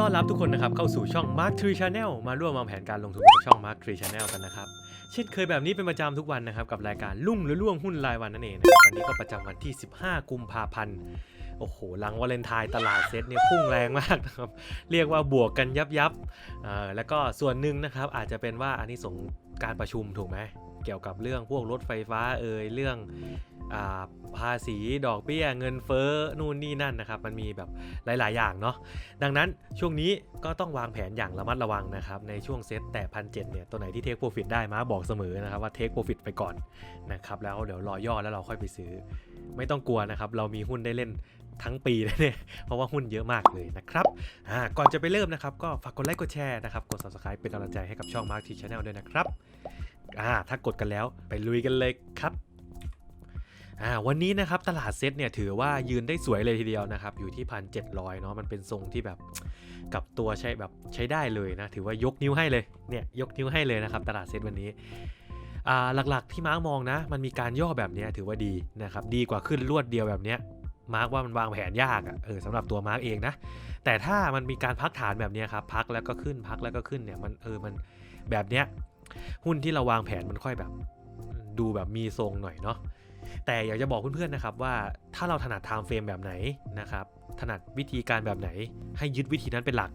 ต้อนรับทุกคนนะครับเข้าสู่ช่อง Mark Tree Channel มาร่วมวางแผนการลงทุนกับช่อง Mark Tree Channel กันนะครับ เช่นเคยแบบนี้เป็นประจำทุกวันนะครับ กับรายการลุ่งหรือล่วงหุ้นรายวันนั่นเองนะครับวันนี้ก็ประจำวันที่ 15 กุมภาพันธ์โอ้โหหลังวาเลนไทน์ตลาดเซ็ตเนี่ยพุ่งแรงมากนะครับ เรียกว่าบวกกันยับยับแล้วก็ส่วนหนึ่งนะครับอาจจะเป็นว่าอันนี้ส่งการประชุมถูกไหม เกี่ยวกับเรื่องพวกรถไฟฟ้าเอ่ยเรื่องอาภาษีดอกเบี้ยเงินเฟ้อนู่นนี่นั่นนะครับ มันมีแบบหลาย ๆ อย่างเนาะดังนั้นช่วงนี้ก็ต้องวางแผนอย่างระมัดระวังนะครับ ในช่วงเซ็ตแต่พันเเนี่ยตัวไหนที่เทคโปรฟิตได้มาบอกเสมอนะครับว่าเทคโปรฟิตไปก่อนนะครับแล้วเดี๋ยวรอย่อแล้วเราค่อยไปซื้อ ไม่ต้องกลัวนะครับ เรามีหุ้นได้เล่นทั้งปีเลยเนี่ย เพราะว่าหุ้นเยอะมากเลยนะครับ อ่า ก่อนจะไปเริ่มนะครับ ก็ฝากกดไลค์กดแชร์นะครับ กด subscribe เป็นกำลังใจให้กับช่อง Mark T Channel ด้วยนะครับ อ่าถ้ากดกันแล้วไปลุยกันเลยครับอ่าวันนี้นะครับตลาดเซ็ตเนี่ยถือว่ายืนได้สวยเลยทีเดียวนะครับอยู่ที่พันเจ็ดร้อยเนาะมันเป็นทรงที่แบบกับตัวใช้แบบใช้ได้เลยนะถือว่ายกนิ้วให้เลยเนี่ยยกนิ้วให้เลยนะครับตลาดเซ็ตวันนี้อ่าหลักๆที่มาร์กมองนะ มันมีการย่อแบบเนี้ยถือว่าดีนะครับดีกว่าขึ้นรวดเดียวแบบเนี้ยมาร์กว่ามันวางแผนยากอะ่ะเออสำหรับตัวมาร์กเองนะแต่ถ้ามันมีการพักฐานแบบเนี้ยครับพักแล้วก็ขึ้นพักแล้วก็ขึ้นเนี่ยมันเออมันแบบเนี้ย หุ้นที่เราวางแผนมันค่อยแบบ ดูแบบมีทรงหน่อยเนาะแต่อยากจะบอกเพื่อนๆนะครับว่าถ้าเราถนัดไทม์เฟรมแบบไหนนะครับ ถนัดวิธีการแบบไหน ให้ยึดวิธีนั้นเป็นหลัก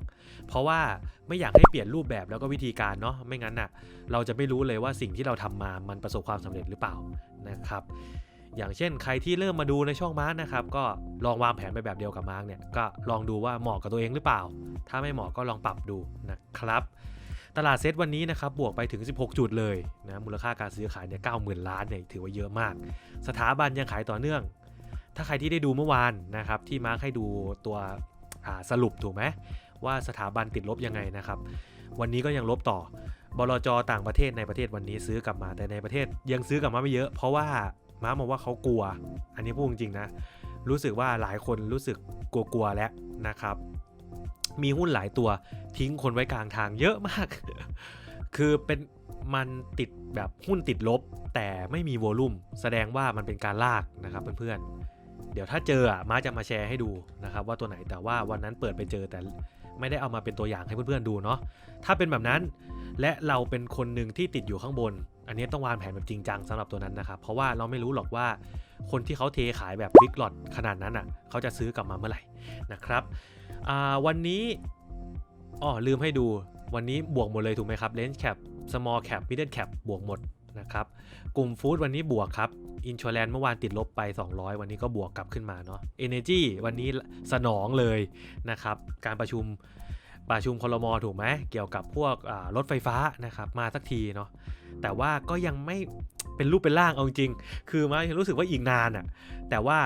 เพราะว่าไม่อยากให้เปลี่ยนรูปแบบแล้วก็วิธีการเนาะไม่งั้นน่ะ เราจะไม่รู้เลยว่าสิ่งที่เราทำมามันประสบความสำเร็จหรือเปล่านะครับ อย่างเช่นใครที่เริ่มมาดูในช่องมาร์กนะครับก็ลองวางแผนไปแบบเดียวกับมาร์กเนี่ยก็ลองดูว่าเหมาะกับตัวเองหรือเปล่า ถ้าไม่เหมาะก็ลองปรับดูนะครับ ตลาดเซตวันนี้นะครับบวกไปถึง 16 จุดเลยนะมูลค่าการซื้อขายเนี่ย90,000ล้านเนี่ยถือว่าเยอะมาก สถาบันยังขายต่อเนื่อง ถ้าใครที่ได้ดูเมื่อวานนะครับที่มาร์คให้ดูตัวสรุปถูกไหมว่าสถาบันติดลบยังไงนะครับ วันนี้ก็ยังลบต่อบลจต่างประเทศในประเทศวันนี้ซื้อกลับมาแต่ในประเทศยังซื้อกลับมาไม่เยอะ เพราะว่าม้ามองว่าเขากลัว อันนี้พูดจริงๆนะ รู้สึกว่าหลายคนรู้สึกกลัวๆแล้วนะครับ มีหุ้นหลายตัวทิ้งคนไว้กลางทางเยอะมาก คือเป็นมันติดแบบหุ้นติดลบ แต่ไม่มีโวลุ่มแสดงว่ามันเป็นการลากนะครับเพื่อนๆ เดี๋ยวถ้าเจออะม้าจะมาแชร์ให้ดูนะครับว่าตัวไหนแต่ว่าวันนั้นเปิดไปเจอแต่ไม่ได้เอามาเป็นตัวอย่างให้เพื่อนๆดูเนาะถ้าเป็นแบบนั้นและเราเป็นคนหนึ่งที่ติดอยู่ข้างบน อันนี้ต้องวางแผนแบบจริงจังสำหรับตัวนั้นนะครับ เพราะว่าเราไม่รู้หรอกว่าคนที่เขาเทขายแบบบิ๊กหลอดขนาดนั้นอะเขาจะซื้อกลับมาเมื่อไหร่นะครับวันนี้อ๋อลืมให้ดูวันนี้บวกหมดเลยถูกไหมครับ Range Cap Small Cap Middle Cap บวกหมดนะครับกลุ่มฟู้ดวันนี้บวกครับอินช r แลนเมื่อวานติดลบไป 200 วันนี้ก็บวกกลับขึ้นมาเนาะ Energy วันนี้สนองเลยนะครับ การประชุม ประชุมคลมอถูกไหมเกี่ยวกับพวกรถไฟฟ้านะครับมาสักทีเนาะแต่ว่าก็ยังไม่เป็นรูปเป็นร่างเอาจริง คือมารู้สึกว่าอีกนานอะ่ะแต่ว่า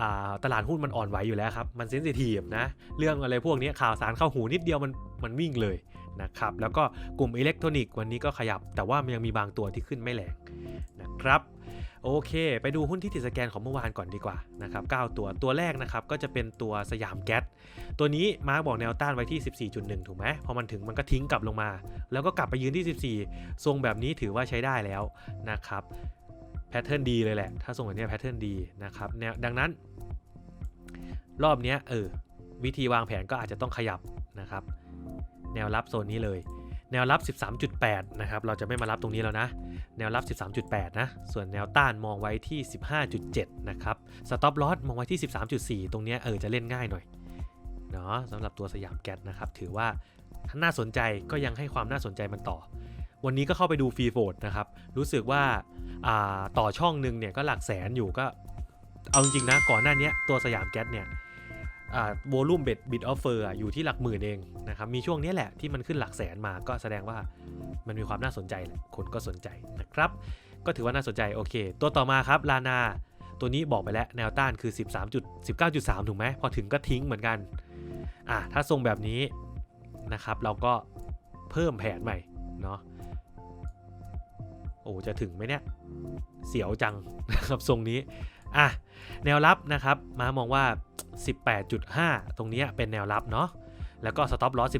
อ่าตลาดหุ้นมันอ่อนไหวอยู่แล้วครับ มันเซนซิทีฟนะ เรื่องอะไรพวกนี้ข่าวสารเข้าหูนิดเดียวมันมันวิ่งเลยนะครับ แล้วก็กลุ่มอิเล็กทรอนิกส์วันนี้ก็ขยับ แต่ว่ามันยังมีบางตัวที่ขึ้นไม่แรงนะครับ โอเค ไปดูหุ้นที่ติดสแกนของเมื่อวานก่อนดีกว่านะครับ9ตัวตัวแรกนะครับก็จะเป็นตัวสยามแก๊สตัวนี้มาร์กบอกแนวต้านไว้ที่ 14.1 ถูกไหมพอมันถึงมันก็ทิ้งกลับลงมา แล้วก็กลับไปยืนที่ 14 ทรงแบบนี้ถือว่าใช้ได้แล้วนะครับแพทเทิร์นดีเลยแหละ ถ้าทรงแบบนี้แพทเทิร์นดีนะครับแนวดังนั้น รอบนี้เออวิธีวางแผนก็อาจจะต้องขยับนะครับ แนวรับโซนนี้เลย แนวรับ 13.8 นะครับ เราจะไม่มารับตรงนี้แล้วนะ แนวรับ 13.8 นะ ส่วนแนวต้านมองไว้ที่ 15.7 นะครับ สต็อปลอสมองไว้ที่ 13.4 ตรงนี้เออจะเล่นง่ายหน่อยเนาะสำหรับตัวสยามแก๊สนะครับ ถือว่าถ้าน่าสนใจก็ยังให้ความน่าสนใจมันต่อ วันนี้ก็เข้าไปดูฟรีโฟดนะครับ รู้สึกว่าต่อช่องหนึ่งเนี่ยก็หลักแสนอยู่ก็ เอาจริงนะก่อนหน้านี้ตัวสยามแก๊สเนี่ย โวลูมเบ็ดบิดออฟเฟอร์อยู่ที่หลักหมื่นเองนะครับ มีช่วงนี้แหละที่มันขึ้นหลักแสนมาก็แสดงว่ามันมีความน่าสนใจแหละ คนก็สนใจนะครับ ก็ถือว่าน่าสนใจโอเค ตัวต่อมาครับลานาตัวนี้บอกไปแล้วแนวต้านคือ 13.19.3 ถูกไหมพอถึงก็ทิ้งเหมือนกันอะถ้าทรงแบบนี้นะครับ เราก็เพิ่มแผนใหม่เนาะโอ้จะถึงไหมเนี่ยเสียวจังนะครับทรงนี้ อะแนวรับนะครับมามองว่า 18.5 ตรงนี้เป็นแนวรับเนาะแล้วก็ stop loss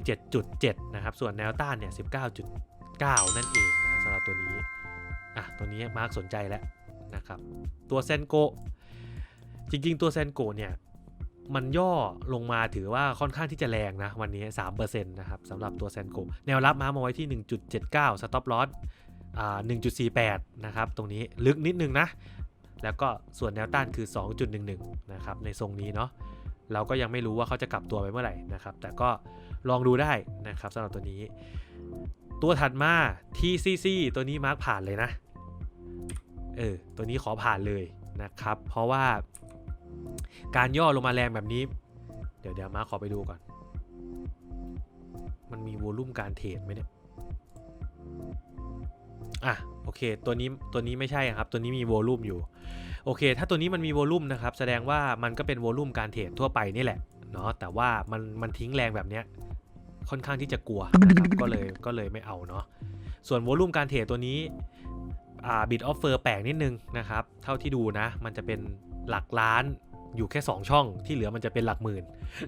17.7 นะครับ ส่วนแนวต้านเนี่ย 19.9 นั่นเองนะสำหรับตัวนี้อะตัวนี้มาร์กสนใจแล้วนะครับ ตัวเซนโกจริงๆ ตัวเซนโกเนี่ย มันย่อลงมาถือว่าค่อนข้างที่จะแรงนะ วันนี้ 3%นะครับสำหรับตัวแซนโกแนวรับมามาไว้ที่ 1.79 สต็อปลอสอ่า1.48 นะครับ ตรงนี้ลึกนิดนึงนะ แล้วก็ส่วนแนวต้านคือ 2.11 นะครับในทรงนี้เนาะเราก็ยังไม่รู้ว่าเขาจะกลับตัวไปเมื่อไหร่นะครับ แต่ก็ลองดูได้นะครับสำหรับตัวนี้ ตัวถัดมา TCC ตัวนี้มาร์กผ่านเลยนะ เออ ตัวนี้ขอผ่านเลยนะครับ เพราะว่าการย่อลงมาแรงแบบนี้ เดี๋ยวเดี๋ยวมาขอไปดูก่อน มันมีวอลุ่มการเทรดไหมเนี่ย อะ เค ตัวนี้ตัวนี้ไม่ใช่ครับ ตัวนี้มีโวลูมอยู่ โอเค ถ้าตัวนี้มันมีโวลูมนะครับ แสดงว่ามันก็เป็นโวลูมการเทรดทั่วไปนี่แหละ เนาะ แต่ว่ามันมันทิ้งแรงแบบเนี้ย ค่อนข้างที่จะกลัวนะครับก็เลยก็เลยไม่เอาเนาะ ส่วนโวลูมการเทรดตัวนี้ อ่าบิดออฟเฟอร์แปลกนิดนึงนะครับ เท่าที่ดูนะ มันจะเป็นหลักล้าน อยู่แค่ 2 ช่องที่เหลือมันจะเป็นหลักหมื่น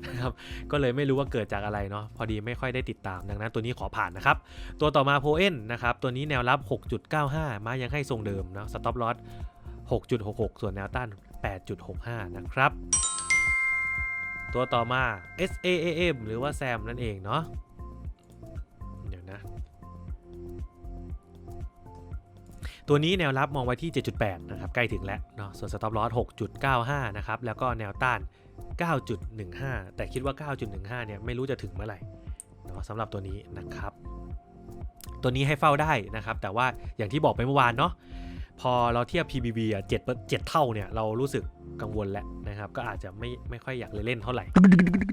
นะครับก็เลยไม่รู้ว่าเกิดจากอะไรเนาะพอดีไม่ค่อยได้ติดตามดังนั้นตัวนี้ขอผ่านนะครับ ตัวต่อมาโพเอนนะครับตัวนี้แนวรับ 6.95 มายังให้ทรงเดิมนะสต็อปลอส6.66 ส่วนแนวต้าน 8.65 นะครับ ตัวต่อมา SAAM หรือว่าแซมนั่นเองเนาะ ตัวนี้แนวรับมองไว้ที่ 7.8 นะครับ ใกล้ถึงแล้วเนาะ ส่วน stop loss 6.95 นะครับ แล้วก็แนวต้าน 9.15 แต่คิดว่า 9.15 เนี่ยไม่รู้จะถึงเมื่อไหร่เนาะสำหรับตัวนี้นะครับ ตัวนี้ให้เฝ้าได้นะครับ แต่ว่าอย่างที่บอกไปเมื่อวานเนาะ พอเราเทียบ PBB อะ7 7เท่าเนี่ย เรารู้สึกกังวลแล้วนะครับ ก็อาจจะไม่ไม่ค่อยอยากเลยเล่นเท่าไหร่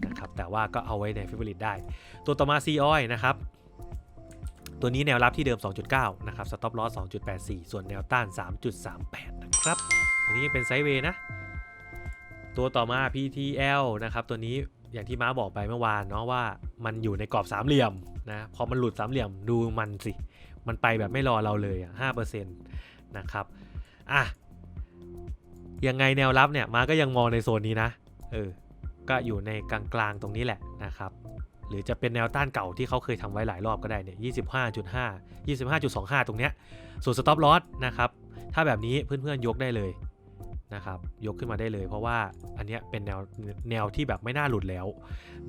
นะครับ แต่ว่าก็เอาไว้ใน favorite ได้ ตัวต่อมา C o i นะครับ ตัวนี้แนวรับที่เดิม 2.9 นะครับ stop loss 2.84 ส่วนแนวต้าน 3.38 นะครับ ตัวนี้ยังเป็นไซด์เวย์นะ ตัวต่อมา PTL นะครับ ตัวนี้อย่างที่ม้าบอกไปเมื่อวานเนาะว่ามันอยู่ในกรอบสามเหลี่ยมนะ พอมันหลุดสามเหลี่ยมดูมันสิ มันไปแบบไม่รอเราเลยอะ5%นะครับ อะ ยังไงแนวรับเนี่ยม้าก็ยังมองในโซนนี้นะ เออ ก็อยู่ในกลางๆตรงนี้แหละนะครับ หรือจะเป็นแนวต้านเก่าที่เขาเคยทำไว้หลายรอบก็ได้เนี่ย25.5 25.25 ตรงเนี้ย ส่วน stop loss นะครับ ถ้าแบบนี้เพื่อนๆยกได้เลยนะครับ ยกขึ้นมาได้เลย เพราะว่าอันเนี้ยเป็นแนวแนวที่แบบไม่น่าหลุดแล้ว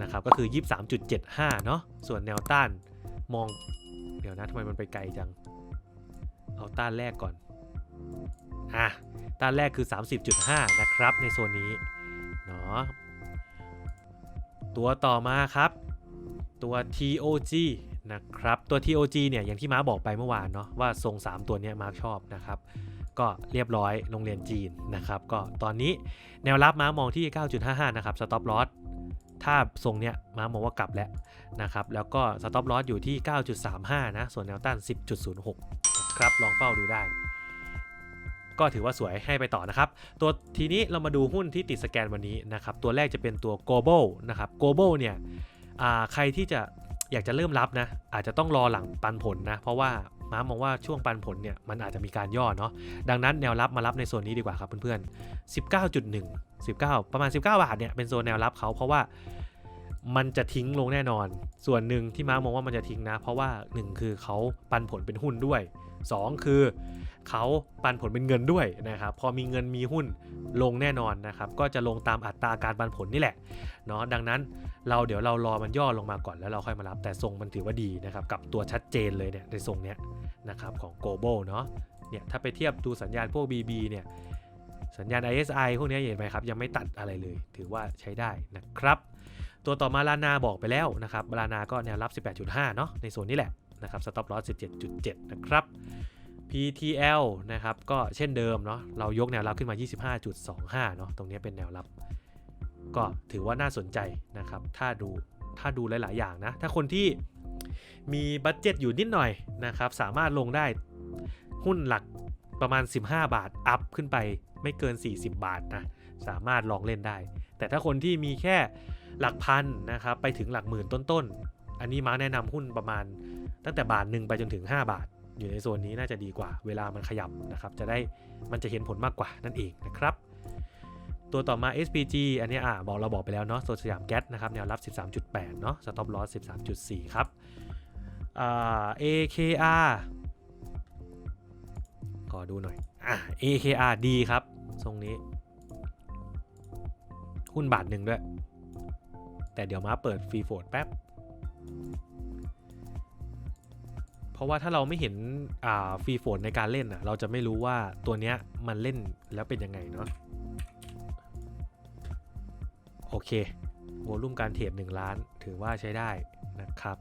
นะครับ ก็คือ 23.75 เนาะ ส่วนแนวต้านมอง เดี๋ยวนะทำไมมันไปไกลจัง เอาต้านแรกก่อน อะ ต้านแรกคือ 30.5 นะครับในโซนนี้ เนาะตัวต่อมาครับ ตัว TOG นะครับ ตัว TOG เนี่ยอย่างที่ม้าบอกไปเมื่อวานเนาะว่าทรง 3 ตัวเนี้ยมาชอบนะครับ ก็เรียบร้อยโรงเรียนจีนนะครับ ก็ตอนนี้แนวรับม้ามองที่ 9.55 นะครับ stop loss ถ้าทรงเนี้ยม้ามองว่ากลับแล้วนะครับ แล้วก็ stop loss อยู่ที่ 9.35 นะ ส่วนแนวต้าน 10.06นครับ ลองเฝ้าดูได้ ก็ถือว่าสวยให้ไปต่อนะครับ ตัวทีนี้เรามาดูหุ้นที่ติดสแกนวันนี้นะครับ ตัวแรกจะเป็นตัว global นะครับ global เนี่ย ใครที่จะอยากจะเริ่มรับนะ อาจจะต้องรอหลังปันผลนะ เพราะว่าม้ามองว่าช่วงปันผลเนี่ยมันอาจจะมีการย่อเนาะดังนั้นแนวรับมารับในโซนนี้ดีกว่าครับเพื่อนๆ 19.1 19 ประมาณ 19 บาทเนี่ยเป็นโซนแนวรับเขาเพราะว่ามันจะทิ้งลงแน่นอน ส่วนหนึ่งที่ม้ามองว่ามันจะทิ้งนะ เพราะว่า 1 คือเขาปันผลเป็นหุ้นด้วย 2 คือ เขาปันผลเป็นเงินด้วยนะครับพอมีเงินมีหุ้นลงแน่นอนนะครับก็จะลงตามอัตราการปันผลนี่แหละเนาะดังนั้นเราเดี๋ยวเรารอมันย่อลงมาก่อนแล้วเราค่อยมารับ แต่ทรงมันถือว่าดีนะครับกับตัวชัดเจนเลยเนี่ยในทรงเนี้ยนะครับของ global เนาะเนี่ยถ้าไปเทียบดูสัญญาณพวก BB เนี่ยสัญญาณ ISI พวกเนี้ยเห็นไหมครับ ยังไม่ตัดอะไรเลย ถือว่าใช้ได้นะครับ ตัวต่อมาลานาบอกไปแล้วนะครับลานาก็แนวรับ 18.5 เนาะในโซนนี้แหละนะครับ stop loss 17.7 นะครับ PTL นะครับ ก็เช่นเดิมเนาะเรายกแนวรับขึ้นมา 25.25 เนาะตรงนี้เป็นแนวรับ ก็ถือว่าน่าสนใจนะครับ ถ้าดูถ้าดูหลาย ๆ อย่างนะ ถ้าคนที่มีบัตเจ็ตอยู่นิดหน่อยนะครับ สามารถลงได้หุ้นหลักประมาณ 15 บาท อัพขึ้นไปไม่เกิน 40 บาทนะ สามารถลองเล่นได้ แต่ถ้าคนที่มีแค่หลักพันนะครับ ไปถึงหลักหมื่นต้น ๆ อันนี้มาแนะนำหุ้นประมาณตั้งแต่บาทหนึ่งไปจนถึง 5 บาท อยู่ในโซนนี้น่าจะดีกว่า เวลามันขยับนะครับ จะได้มันจะเห็นผลมากกว่านั่นเองนะครับ ตัวต่อมา SPG อันนี้อะบอกเราบอกไปแล้วเนาะโซนสยามแก๊สนะครับแนวรับ 13.8 เนาะ stop loss 13.4 ครับอ่า AKR ขอดูหน่อยอะ AKR ดีครับ ทรงนี้หุ้นบาทหนึ่งด้วย แต่เดี๋ยวมาเปิดฟรีโฟดแป๊บ เพราะว่าถ้าเราไม่เห็นอ่าฟรีโฟดในการเล่นอะ เราจะไม่รู้ว่าตัวเนี้ยมันเล่นแล้วเป็นยังไงเนาะโอเควอลุ่มการเทรด1ล้าน ถือว่าใช้ได้นะครับ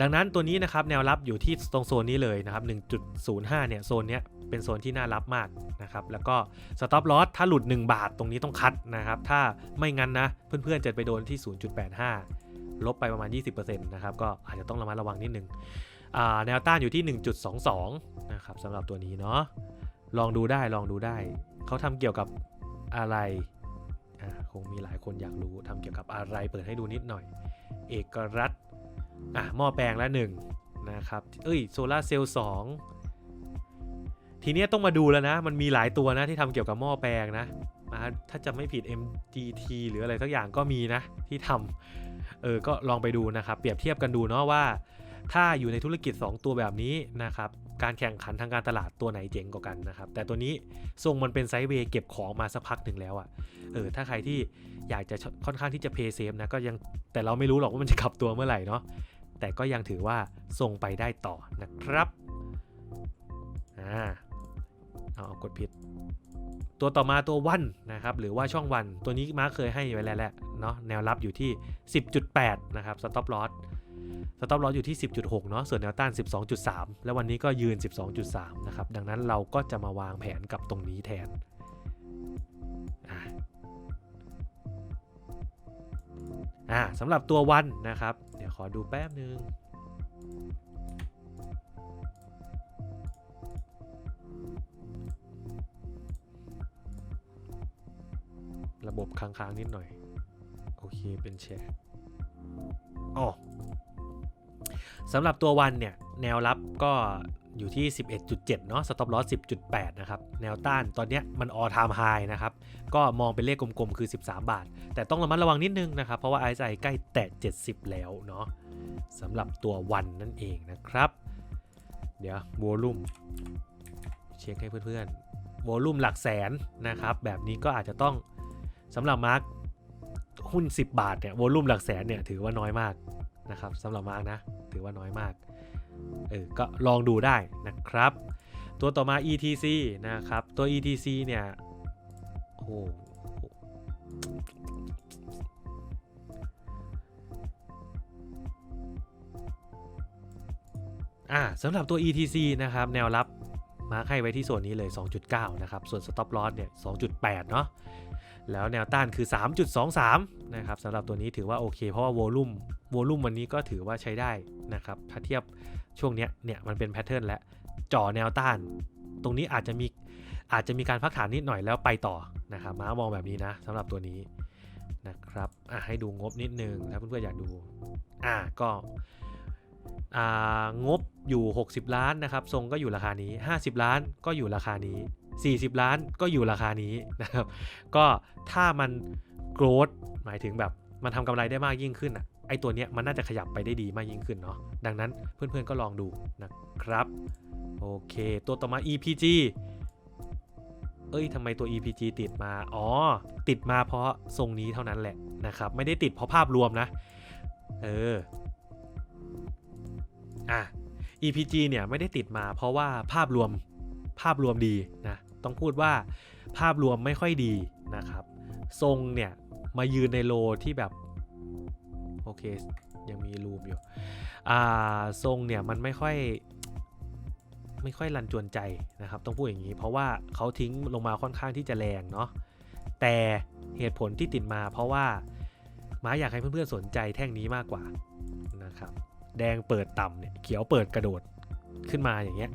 ดังนั้นตัวนี้นะครับแนวรับอยู่ที่ตรงโซนนี้เลยนะครับ 1.05 เนี่ยโซนเนี้ยเป็นโซนที่น่ารับมากนะครับ แล้วก็สต็อปลอสถ้าหลุด 1 บาทตรงนี้ต้องคัดนะครับ ถ้าไม่งั้นนะ เพื่อนๆจะไปโดนที่ 0.85 ลบไปประมาณ 20%นะครับ ก็อาจจะต้องระมัดระวังนิดนึง แนวต้านอยู่ที่ 1.22 นะครับสำหรับตัวนี้เนาะลองดูได้ลองดูได้ เขาทำเกี่ยวกับอะไรคงมีหลายคนอยากรู้ทำเกี่ยวกับอะไรเปิดให้ดูนิดหน่อย เอกรัฐอะหม้อแปลงละหนึ่งนะครับ เอ้ยโซลาเซลล์สองทีเนี้ยต้องมาดูแล้วนะ มันมีหลายตัวนะที่ทำเกี่ยวกับหม้อแปลงนะมาถ้าจะไม่ผิด MGT หรืออะไรสักอย่างก็มีนะที่ทำเออก็ลองไปดูนะครับ เปรียบเทียบกันดูเนาะว่า ถ้าอยู่ในธุรกิจ 2 ตัวแบบนี้นะครับการแข่งขันทางการตลาดตัวไหนเจ๋งกว่ากันนะครับ แต่ตัวนี้ทรงมันเป็นไซด์เวย์เก็บของมาสักพักหนึ่งแล้วอะ่ะเออถ้าใครที่อยากจะค่อนข้างที่จะเพย์เซฟนะก็ยังแต่เราไม่รู้หรอกว่ามันจะขับตัวเมื่อไหร่เนาะแต่ก็ยังถือว่าทรงไปได้ต่อนะครับอ่า เอาเอากดผิด ตัวต่อมาตัววันนะครับหรือว่าช่องวันตัวนี้มาร์คเคยให้ไว้แล้วแหละเนาะแนวรับอยู่ที่ 10.8 นะครับสต็อปลอสสต็อปลอสอยู่ที่ 10.6 เนาะส่วนแนวต้าน 12.3 แล้ววันนี้ก็ยืน 12.3 นะครับ ดังนั้นเราก็จะมาวางแผนกับตรงนี้แทน อ่าอ่าสำหรับตัววันนะครับ เดี๋ยวขอดูแป๊บนึง ระบบค้างๆนิดหน่อย โอเคเป็นแชร์อ๋อสำหรับตัววันเนี่ย แนวรับก็อยู่ที่ 11.7 เนาะ stop loss 10.8 นะครับ แนวต้านตอนเนี้ยมัน all time high นะครับ ก็มองเป็นเลขกลมๆ คือ 13 บาท แต่ต้องระมัดระวังนิดนึงนะครับ เพราะว่า RSI ใกล้แตะ 70 แล้วเนาะสำหรับตัววันนั่นเองนะครับ เดี๋ยววอลุ่มเช็คให้เพื่อนๆวอลุ่มหลักแสนนะครับ แบบนี้ก็อาจจะต้อง สำหรับมาร์คหุ้น 10 บาทเนี่ยวอลุ่มหลักแสนเนี่ยถือว่าน้อยมากนะครับสำหรับมาร์คนะถือว่าน้อยมากเออก็ลองดูได้นะครับ ตัวต่อมา ETC นะครับ ตัว ETC เนี่ยโอ้โหอ่าสำหรับตัว ETC นะครับ แนวรับมาร์คให้ไว้ที่ส่วนนี้เลย 2.9 นะครับ ส่วน stop loss เนี่ย 2.8 เนาะ แล้วแนวต้านคือ 3.23 นะครับสำหรับตัวนี้ถือว่าโอเค เพราะว่าโวลุ่มโวลุ่มวันนี้ก็ถือว่าใช้ได้นะครับถ้าเทียบช่วงเนี้ยเนี่ยมันเป็นแพทเทิร์นและจ่อแนวต้าน ตรงนี้อาจจะมีอาจจะมีการพักฐานนิดหน่อยแล้วไปต่อนะครับม้ามองแบบนี้นะสำหรับตัวนี้นะครับอะให้ดูงบนิดนึงถ้าเพื่อนๆอยากดูอะก็อ่างบอยู่ 60 ล้านนะครับทรงก็อยู่ราคานี้ 50 ล้านก็อยู่ราคานี้ 40 ล้านก็อยู่ราคานี้นะครับ ก็ถ้ามันโกรธหมายถึงแบบมันทำกำไรได้มากยิ่งขึ้นอะไอตัวเนี้ยมันน่าจะขยับไปได้ดีมากยิ่งขึ้นเนาะดังนั้นเพื่อนๆก็ลองดูนะครับโอเคตัวต่อมา EPG เอ้ยทำไมตัว EPG ติดมา อ๋อ ติดมาเพราะทรงนี้เท่านั้นแหละนะครับ ไม่ได้ติดเพราะภาพรวมนะ เออ อะ EPG เนี่ยไม่ได้ติดมาเพราะว่าภาพรวมภาพรวมดีนะ ต้องพูดว่าภาพรวมไม่ค่อยดีนะครับ ทรงเนี่ย มายืนในโลที่แบบ โอเค ยังมีรูมอยู่ อ่า ทรงเนี่ย มันไม่ค่อยไม่ค่อยรันจวนใจนะครับ ต้องพูดอย่างนี้ เพราะว่าเขาทิ้งลงมาค่อนข้างที่จะแรงเนาะแต่เหตุผลที่ติดมาเพราะว่าม้าอยากให้เพื่อนๆสนใจแท่งนี้มากกว่านะครับ แดงเปิดต่ำเนี่ยเขียวเปิดกระโดดขึ้นมาอย่างเงี้ย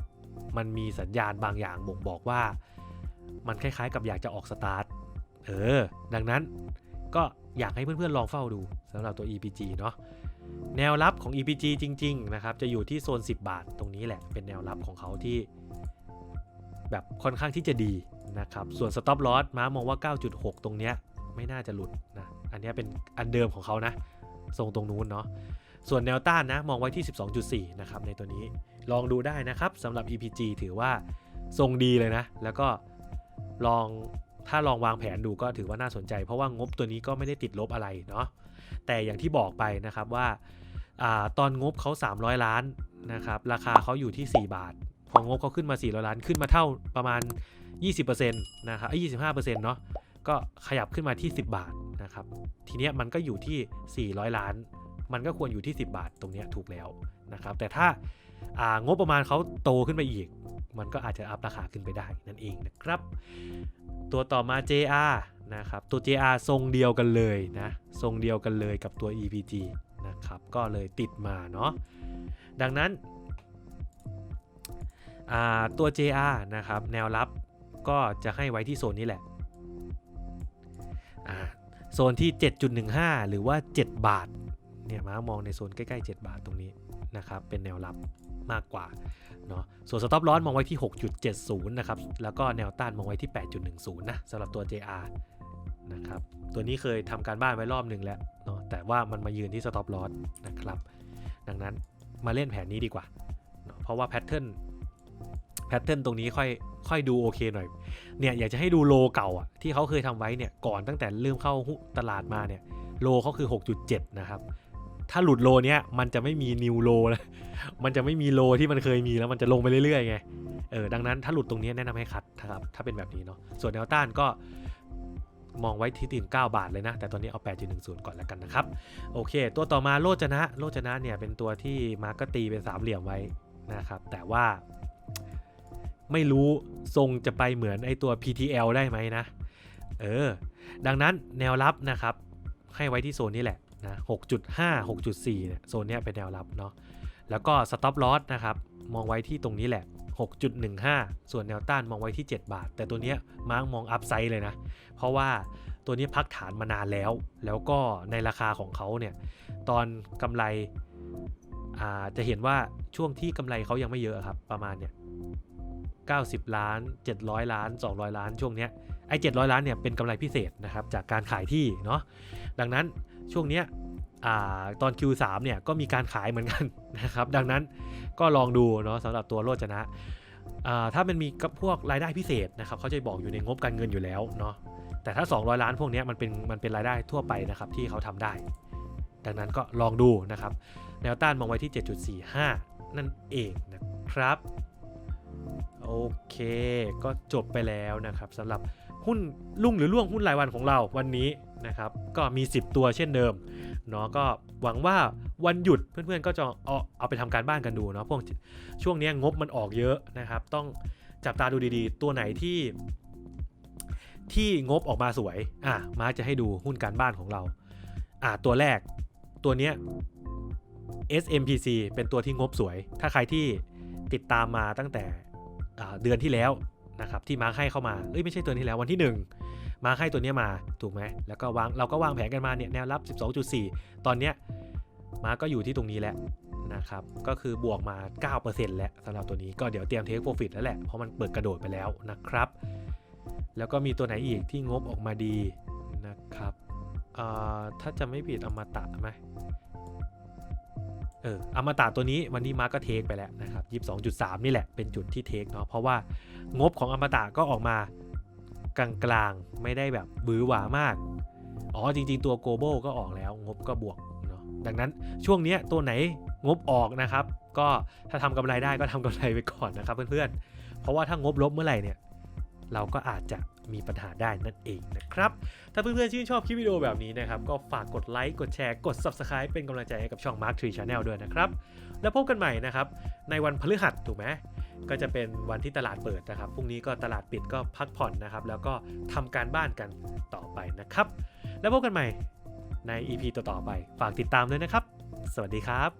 มันมีสัญญาณบางอย่างบ่งบอกว่า มันคล้ายๆ กับอยากจะออกสตาร์ท เออ ดังนั้นก็อยากให้เพื่อนๆลองเฝ้าดูสำหรับตัว EPG เนาะ แนวรับของ EPG จริง ๆ นะครับ จะอยู่ที่โซน 10 บาทตรงนี้แหละ เป็นแนวรับของเขาที่ แบบค่อนข้างที่จะดีนะครับ ส่วน stop loss ม้ามองว่า 9.6 ตรงเนี้ยไม่น่าจะหลุดนะ อันนี้เป็นอันเดิมของเขานะ ทรงตรงนู้นเนาะ ส่วนแนวต้านนะมองไว้ที่ 12.4 นะครับในตัวนี้ ลองดูได้นะครับสำหรับ EPG ถือว่าทรงดีเลยนะ แล้วก็ ลองถ้าลองวางแผนดูก็ถือว่าน่าสนใจ เพราะว่างบตัวนี้ก็ไม่ได้ติดลบอะไรเนาะแต่อย่างที่บอกไปนะครับว่าอาตอนงบเขา 300 ล้านนะครับราคาเขาอยู่ที่ 4 บาท พองบเขาขึ้นมา 400 ล้านขึ้นมาเท่าประมาณ 20%นะครับเอ้ย25%เนาะก็ขยับขึ้นมาที่ 10 บาทนะครับทีเนี้ยมันก็อยู่ที่ 400 ล้าน มันก็ควรอยู่ที่ 10 บาทตรงเนี้ยถูกแล้วนะครับแต่ถ้าอ่างบประมาณเขาโตขึ้นไปอีก มันก็อาจจะอัพราคาขึ้นไปได้นั่นเองนะครับ ตัวต่อมา JR นะครับตัว JR ทรงเดียวกันเลยนะทรงเดียวกันเลยกับตัว EPG นะครับก็เลยติดมาเนาะดังนั้นตัว JR นะครับแนวรับก็จะให้ไว้ที่โซนนี้แหละโซนที่ 7.15 หรือว่า 7 บาท เนี่ยมามองในโซนใกล้ๆ 7 บาทตรงนี้นะครับเป็นแนวรับมากกว่าเนาะส่วนสต็อปลอสมองไว้ที่ 6.70 นะครับ แล้วก็แนวต้านมองไว้ที่ 8.10 นะสำหรับตัว JR นะครับตัวนี้เคยทำการบ้านไว้รอบหนึ่งแล้วเนาะแต่ว่ามันมายืนที่สต็อปลอสนะครับ ดังนั้นมาเล่นแผนนี้ดีกว่าเนาะเพราะว่าแพทเทิร์นแพทเทิร์นตรงนี้ค่อยค่อยดูโอเคหน่อย เนี่ยอยากจะให้ดูโลเก่าอะที่เขาเคยทำไว้เนี่ยก่อนตั้งแต่เริ่มเข้าตลาดมาเนี่ยโลเขาคือ 6.7 นะครับ ถ้าหลุดโลเนี้ยมันจะไม่มีนิวโลแล้วมันจะไม่มีโลที่มันเคยมีแล้วมันจะลงไปเรื่อยๆไงเออดังนั้นถ้าหลุดตรงนี้แนะนำให้คัดนะครับถ้าเป็นแบบนี้เนาะส่วนแนวต้านก็มองไว้ที่ถึง9บาทเลยนะ แต่ตอนนี้เอา 8.10 ก่อนแล้วกันนะครับ โอเค ตัวต่อมาโลจนะ โลจนะเนี่ยเป็นตัวที่มาร์กก็ตีเป็นสามเหลี่ยมไว้นะครับ แต่ว่า ไม่รู้ทรงจะไปเหมือนไอตัว PTL ได้ไหมนะ เออ ดังนั้นแนวรับนะครับ ให้ไว้ที่โซนนี้แหละ นะ6.5 6.4เนี่ยโซนเนี้ยเป็นแนวรับเนาะแล้วก็ stop loss นะครับมองไว้ที่ตรงนี้แหละ 6.15 ส่วนแนวต้านมองไว้ที่ 7 บาท แต่ตัวเนี้ยมาร์กมองอัพไซด์เลยนะ เพราะว่าตัวนี้พักฐานมานานแล้ว แล้วก็ในราคาของเขาเนี่ย ตอนกำไรอ่าจะเห็นว่าช่วงที่กำไรเขายังไม่เยอะครับ ประมาณเนี่ย90 ล้าน 700 ล้าน 200 ล้านช่วงเนี้ยไอ้700 ล้านเนี่ยเป็นกำไรพิเศษนะครับจากการขายที่เนาะดังนั้น ช่วงเนี้ยอตอน Q3 เนี่ยก็มีการขายเหมือนกันนะครับ ดังนั้นก็ลองดูเนาะสำหรับตัวโรจนะ ถ้ามันมีกับพวกรายได้พิเศษนะครับเขาจะบอกอยู่ในงบการเงินอยู่แล้วเนาะแต่ถ้า 200 ล้านพวกนี้มันเป็นมันเป็นรายได้ทั่วไปนะครับที่เขาทำได้ ดังนั้นก็ลองดูนะครับแนวต้านมองไว้ที่ 7.45 นั่นเองนะครับ โอเค ก็จบไปแล้วนะครับสำหรับหุ้นลุ่งหรือล่วงหุ้นรายวันของเราวันนี้ นะครับ ก็มี 10 ตัวเช่นเดิมเนาะก็หวังว่าวันหยุดเพื่อนๆก็จะเอาเอาไปทำการบ้านกันดูเนาะพวกช่วงนี้งบมันออกเยอะนะครับ ต้องจับตาดูดีๆ ตัวไหนที่ ที่งบออกมาสวยอะมาจะให้ดูหุ้นการบ้านของเราอะตัวแรกตัวเนี้ย SMPC เป็นตัวที่งบสวย ถ้าใครที่ติดตามมาตั้งแต่เดือนที่แล้วนะครับที่มาร์คให้เข้ามาเอ้ยไม่ใช่ตัวนี้แล้ววันที่ 1 มาให้ตัวนี้มาถูกไหมแล้วก็วางเราก็วางแผนกันมาเนี่ยแนวรับ 12.4 ตอนเนี้ยมาร์ก็อยู่ที่ตรงนี้แล้วนะครับก็คือบวกมา 9%แล้วสำหรับตัวนี้ก็เดี๋ยวเตรียมเทคโปรฟิตแล้วแหละ เพราะมันเปิดกระโดดไปแล้วนะครับ แล้วก็มีตัวไหนอีกที่งบออกมาดีนะครับอ่าถ้าจะไม่ผิดอมตะไหมเอออมตะตัวนี้วันนี้มาร์กก็เทคไปแล้วนะครับ 22.3 นี่แหละเป็นจุดที่เทคเนาะเพราะว่างบของอมตะก็ออกมา กลางๆ ไม่ได้แบบบื้อหวามาก อ๋อจริง ๆ ตัว global ก็ออกแล้ว งบก็บวกเนาะดังนั้นช่วงนี้ตัวไหนงบออกนะครับ ก็ถ้าทำกำไรได้ก็ทำกำไรไปก่อนนะครับเพื่อนๆ เพราะว่าถ้างบลบเมื่อไหร่เนี่ยเราก็อาจจะมีปัญหาได้นั่นเองนะครับ ถ้าเพื่อนๆชื่นชอบคลิปวิดีโอแบบนี้นะครับ ก็ฝากกดไลค์ กดแชร์ กด Subscribe เป็นกำลังใจให้กับช่อง Mark Tree Channel ด้วยนะครับ แล้วพบกันใหม่นะครับ ในวันพฤหัสถูกไหม ก็จะเป็นวันที่ตลาดเปิดนะครับพรุ่งนี้ก็ตลาดปิดก็พักผ่อนนะครับ แล้วก็ทำการบ้านกันต่อไปนะครับ แล้วพบกันใหม่ใน EP ต่อๆไป ฝากติดตามด้วยนะครับ สวัสดีครับ